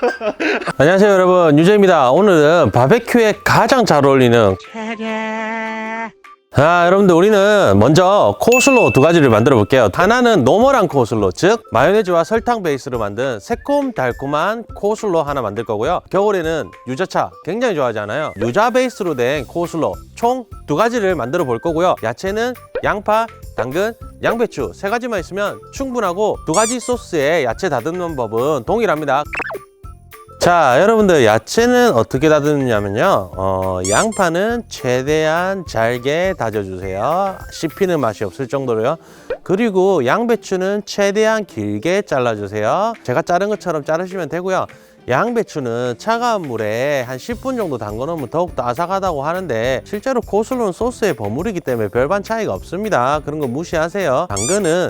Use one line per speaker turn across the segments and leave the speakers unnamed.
안녕하세요 여러분. 유재입니다. 오늘은 바베큐에 가장 잘 어울리는 아 여러분들 우리는 먼저 코슬로 두 가지를 만들어 볼게요. 하나는 노멀한 코슬로 즉 마요네즈와 설탕 베이스로 만든 새콤달콤한 코슬로 하나 만들 거고요. 겨울에는 유자차 굉장히 좋아하잖아요. 유자 베이스로 된 코슬로 총 두 가지를 만들어 볼 거고요. 야채는 양파 당근, 양배추 세 가지만 있으면 충분하고 두 가지 소스에 야채 다듬는 법은 동일합니다 자 여러분들 야채는 어떻게 다듬냐면요. 어, 양파는 최대한 잘게 다져주세요. 씹히는 맛이 없을 정도로요. 그리고 양배추는 최대한 길게 잘라주세요. 제가 자른 것처럼 자르시면 되고요. 양배추는 차가운 물에 한 10분 정도 담궈 놓으면 더욱더 아삭하다고 하는데 실제로 고슬로는 소스에 버무리기 때문에 별반 차이가 없습니다. 그런 거 무시하세요. 당근은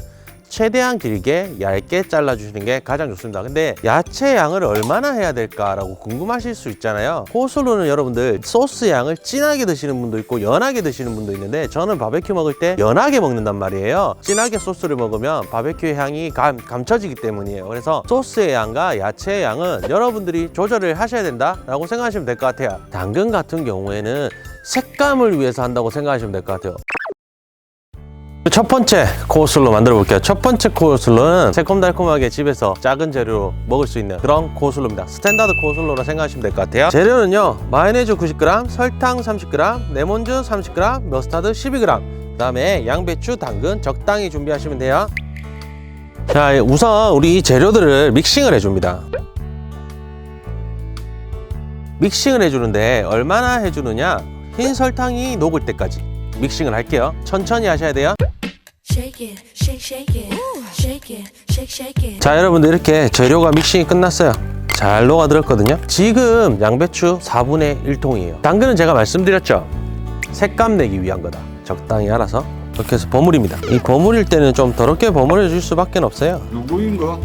최대한 길게 얇게 잘라주시는 게 가장 좋습니다. 근데 야채 양을 얼마나 해야 될까라고 궁금하실 수 있잖아요. 코스로는 여러분들 소스 양을 진하게 드시는 분도 있고 연하게 드시는 분도 있는데 저는 바베큐 먹을 때 연하게 먹는단 말이에요. 진하게 소스를 먹으면 바베큐 향이 감, 감춰지기 때문이에요. 그래서 소스의 양과 야채의 양은 여러분들이 조절을 하셔야 된다라고 생각하시면 될 것 같아요. 당근 같은 경우에는 색감을 위해서 한다고 생각하시면 될 것 같아요. 첫 번째 코슬로 만들어 볼게요. 첫 번째 코슬로는 새콤달콤하게 집에서 작은 재료로 먹을 수 있는 그런 코슬로입니다. 스탠다드 코슬로라 생각하시면 될 것 같아요. 재료는요, 마요네즈 90g, 설탕 30g, 레몬즙 30g, 머스타드 12g, 그 다음에 양배추, 당근 적당히 준비하시면 돼요. 자, 우선 우리 이 재료들을 믹싱을 해줍니다. 믹싱을 해주는데 얼마나 해주느냐? 흰 설탕이 녹을 때까지 믹싱을 할게요. 천천히 하셔야 돼요.
Shake it, shake, shake it, shake it, shake, shake it.
자 여러분들 이렇게 재료가 믹싱이 끝났어요. 잘 녹아들었거든요. 지금 양배추 4분의 1통이에요. 당근은 제가 말씀드렸죠. 색감 내기 위한 거다. 적당히 알아서 이렇게 해서 버무립니다. 이 버무릴 때는 좀 더럽게 버무려 줄 수밖에 없어요.
누구인가?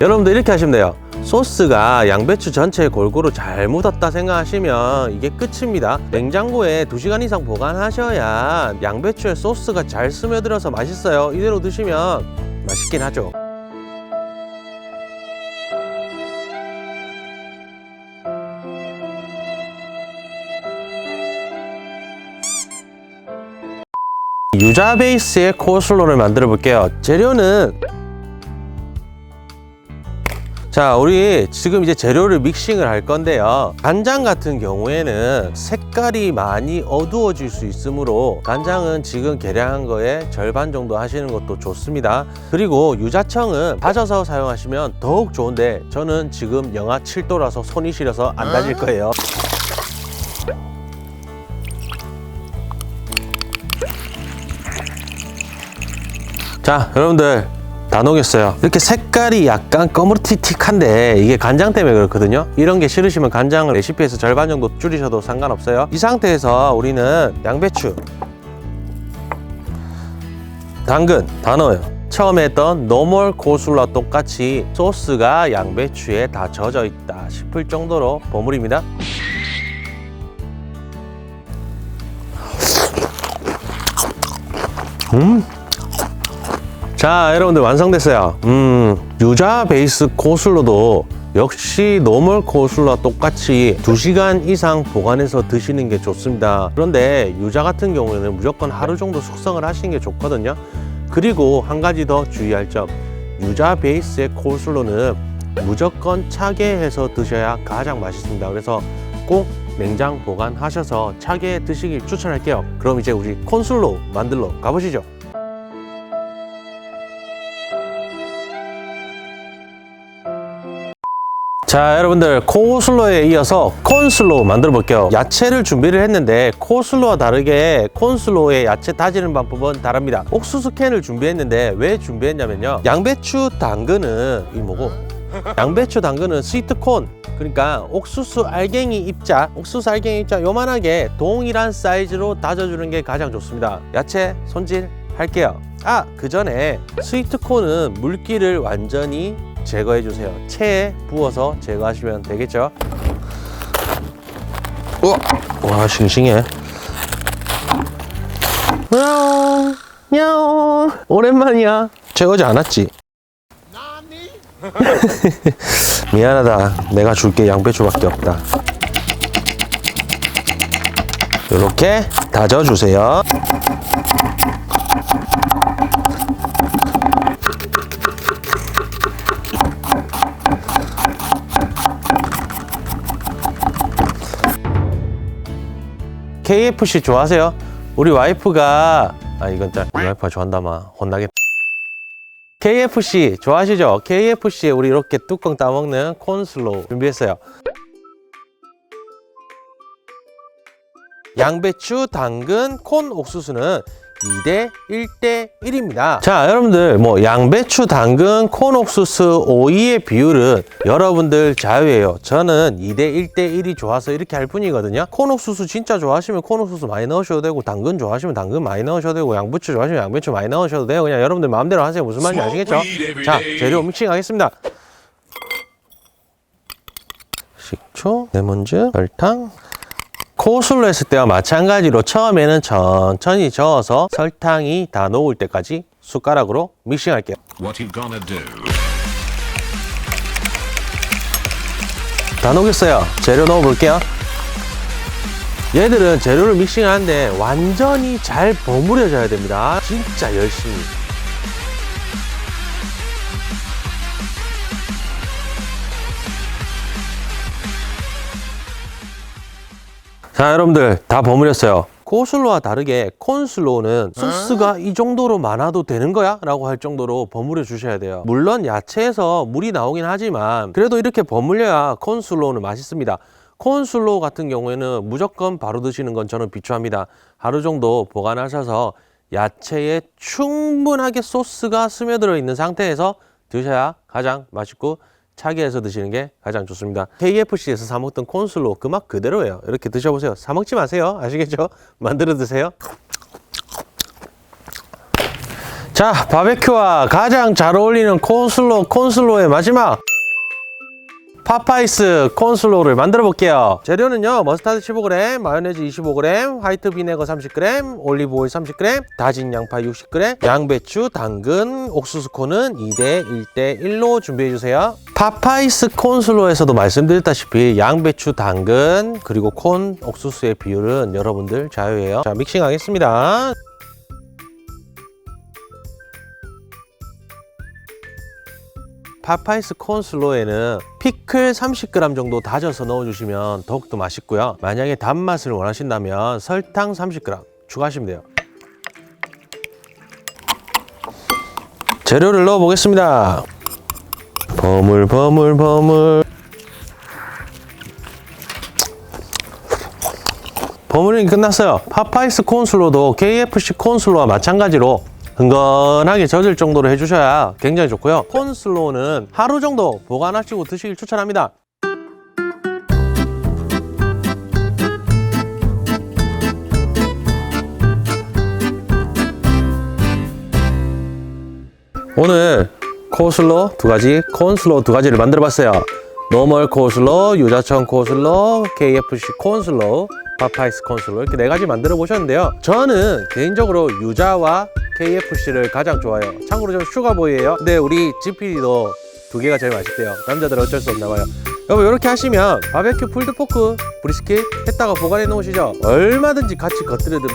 여러분들 이렇게 하시면 돼요 소스가 양배추 전체에 골고루 잘 묻었다 생각하시면 이게 끝입니다. 냉장고에 2시간 이상 보관하셔야 양배추에 소스가 잘 스며들어서 맛있어요. 이대로 드시면 맛있긴 하죠. 유자 베이스의 코슬로를 만들어 볼게요. 재료는 자, 우리 지금 이제 재료를 믹싱을 할 건데요. 간장 같은 경우에는 색깔이 많이 어두워질 수 있으므로 간장은 지금 계량한 거에 절반 정도 하시는 것도 좋습니다. 그리고 유자청은 다져서 사용하시면 더욱 좋은데 저는 지금 영하 7도라서 손이 시려서 안 다질 거예요. 자, 여러분들 다 녹였어요. 이렇게 색깔이 약간 거무튀틱한데 이게 간장 때문에 그렇거든요. 이런 게 싫으시면 간장을 레시피에서 절반 정도 줄이셔도 상관없어요. 이 상태에서 우리는 양배추, 당근 다 넣어요. 처음에 했던 노멀 고술라 똑같이 소스가 양배추에 다 젖어 있다 싶을 정도로 버무립니다. 음, 자 여러분들 완성됐어요. 음 유자 베이스 코슬로도 역시 노멀 코슬로와 똑같이 2시간 이상 보관해서 드시는 게 좋습니다. 그런데 유자 같은 경우에는 무조건 하루 정도 숙성을 하시는 게 좋거든요. 그리고 한 가지 더 주의할 점 유자 베이스의 코슬로는 무조건 차게 해서 드셔야 가장 맛있습니다. 그래서 꼭 냉장 보관하셔서 차게 드시길 추천할게요. 그럼 이제 우리 콘슬로 만들러 가보시죠 자 여러분들 코슬로에 이어서 콘슬로 만들어 볼게요. 야채를 준비를 했는데 코슬로와 다르게 콘슬로의 야채 다지는 방법은 다릅니다. 옥수수 캔을 준비했는데 왜 준비했냐면요. 양배추 당근은 이 뭐고? 양배추 당근은 스위트콘. 그러니까 옥수수 알갱이 입자 옥수수 알갱이 입자 요만하게 동일한 사이즈로 다져주는 게 가장 좋습니다. 야채 손질 할게요. 아 그 전에 스위트콘은 물기를 완전히 제거해 주세요. 체에 부어서 제거하시면 되겠죠? 우와. 와 싱싱해. 야옹 야옹. 오랜만이야. 제거지 않았지? 미안하다. 내가 줄게. 양배추밖에 없다. 이렇게 다져주세요. KFC 좋아하세요? 우리 와이프가 아 이건 짜 우리 와이프가 좋아한다마 혼나겠다. KFC 좋아하시죠? KFC에 우리 이렇게 뚜껑 따먹는 콘슬로우 준비했어요. 양배추, 당근, 콘 옥수수는 2대 1대 1입니다. 자, 여러분들 뭐 양배추, 당근, 콘 옥수수, 오이의 비율은 여러분들 자유예요. 저는 2대 1대 1이 좋아서 이렇게 할 뿐이거든요. 콘 옥수수 진짜 좋아하시면 콘 옥수수 많이 넣으셔도 되고 당근 좋아하시면 당근 많이 넣으셔도 되고 양배추 좋아하시면 양배추 많이 넣으셔도 돼요. 그냥 여러분들 마음대로 하세요. 무슨 말인지 아시겠죠? 자, 재료 믹싱 하겠습니다. 식초, 레몬즙, 설탕, 코술로 했을 때와 마찬가지로 처음에는 천천히 저어서 설탕이 다 녹을 때까지 숟가락으로 믹싱할게요. 다 녹였어요. 재료 넣어볼게요. 얘들은 재료를 믹싱하는데 완전히 잘 버무려져야 됩니다. 진짜 열심히. 자, 여러분들 다 버무렸어요. 코슬로와 다르게 콘슬로는 소스가 이 정도로 많아도 되는 거야? 라고 할 정도로 버무려 주셔야 돼요. 물론 야채에서 물이 나오긴 하지만 그래도 이렇게 버무려야 콘슬로는 맛있습니다. 콘슬로 같은 경우에는 무조건 바로 드시는 건 저는 비추합니다. 하루 정도 보관하셔서 야채에 충분하게 소스가 스며들어 있는 상태에서 드셔야 가장 맛있고 차게 해서 드시는 게 가장 좋습니다. KFC에서 사 먹던 콘슬로 그 맛 그대로예요. 이렇게 드셔보세요. 사 먹지 마세요. 아시겠죠? 만들어 드세요. 자, 바베큐와 가장 잘 어울리는 콘슬로, 콘슬로의 마지막 파파이스 콘슬로우를 만들어 볼게요. 재료는요, 머스타드 15g, 마요네즈 25g, 화이트 비네거 30g, 올리브 오일 30g, 다진 양파 60g, 양배추, 당근, 옥수수 콘은 2대 1대 1로 준비해 주세요. 파파이스 콘슬로우에서도 말씀드렸다시피 양배추, 당근, 그리고 콘, 옥수수의 비율은 여러분들 자유예요. 자, 믹싱 하겠습니다. 파파이스 콘슬로에는 피클 30g 정도 다져서 넣어주시면 더욱더 맛있고요. 만약에 단맛을 원하신다면 설탕 30g 추가하시면 돼요. 재료를 넣어 보겠습니다. 버물 버물 버물 버무링이 끝났어요. 파파이스 콘슬로도 KFC 콘슬로와 마찬가지로 흥건하게 젖을 정도로 해주셔야 굉장히 좋고요. 콘슬로는 하루 정도 보관하시고 드시길 추천합니다. 오늘 코슬로 두 가지, 콘슬로 두 가지를 만들어 봤어요. 노멀 코슬로, 유자청 코슬로, KFC 콘슬로, 파파이스 콘슬로 이렇게 네 가지 만들어 보셨는데요. 저는 개인적으로 유자와 KFC를 가장 좋아해요. 참고로 저는 슈가보이예요. 근데 우리 GPD도 두 개가 제일 맛있대요. 남자들 은 어쩔 수 없나 봐요. 여러분 이렇게 하시면 바베큐 풀드포크 브리스킷 했다가 보관해 놓으시죠. 얼마든지 같이 곁들여 드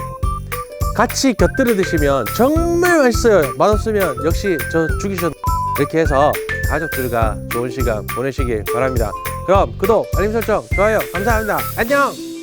같이 곁들여 드시면 정말 맛있어요. 맛없으면 역시 저 죽이셔도 이렇게 해서 가족들과 좋은 시간 보내시길 바랍니다. 그럼 구독, 알림 설정, 좋아요 감사합니다. 안녕!